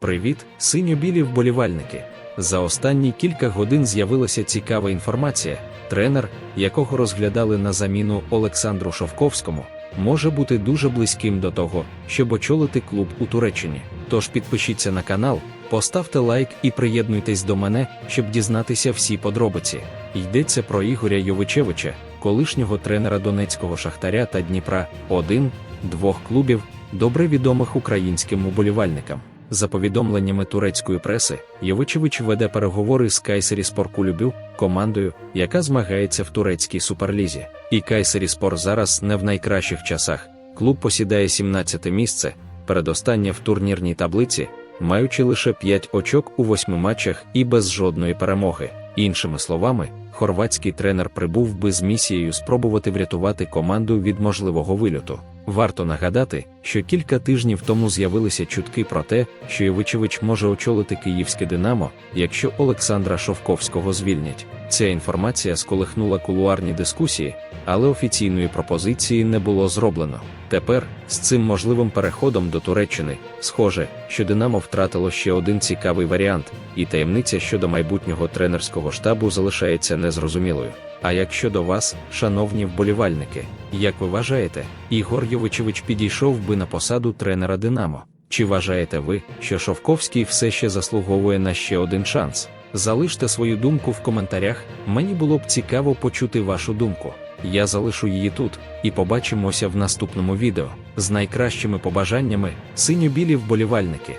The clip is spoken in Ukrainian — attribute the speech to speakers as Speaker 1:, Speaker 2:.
Speaker 1: Привіт, синьо-білі вболівальники! За останні кілька годин з'явилася цікава інформація. Тренер, якого розглядали на заміну Олександру Шовковському, може бути дуже близьким до того, щоб очолити клуб у Туреччині. Тож підпишіться на канал, поставте лайк і приєднуйтесь до мене, щоб дізнатися всі подробиці. Йдеться про Ігоря Йовичевича, колишнього тренера Донецького Шахтаря та Дніпра, один, двох клубів, добре відомих українським уболівальникам. За повідомленнями турецької преси, Йовичевич веде переговори з Кайсері Споркулюбю, командою, яка змагається в турецькій суперлізі. І Кайсері Спор зараз не в найкращих часах. Клуб посідає 17 місце, передостаннє в турнірній таблиці, маючи лише 5 очок у 8 матчах і без жодної перемоги. Іншими словами, хорватський тренер прибув би з місією спробувати врятувати команду від можливого вильоту. Варто нагадати, що кілька тижнів тому з'явилися чутки про те, що Євичевич може очолити київське Динамо, якщо Олександра Шовковського звільнять. Ця інформація сколихнула кулуарні дискусії, але офіційної пропозиції не було зроблено. Тепер, з цим можливим переходом до Туреччини, схоже, що Динамо втратило ще один цікавий варіант, і таємниця щодо майбутнього тренерського штабу залишається незрозумілою. А як щодо вас, шановні вболівальники, як ви вважаєте, Ігор Йовичевич підійшов би на посаду тренера Динамо? Чи вважаєте ви, що Шовковський все ще заслуговує на ще один шанс? Залиште свою думку в коментарях, мені було б цікаво почути вашу думку. Я залишу її тут, і побачимося в наступному відео з найкращими побажаннями, синьо-білі вболівальники.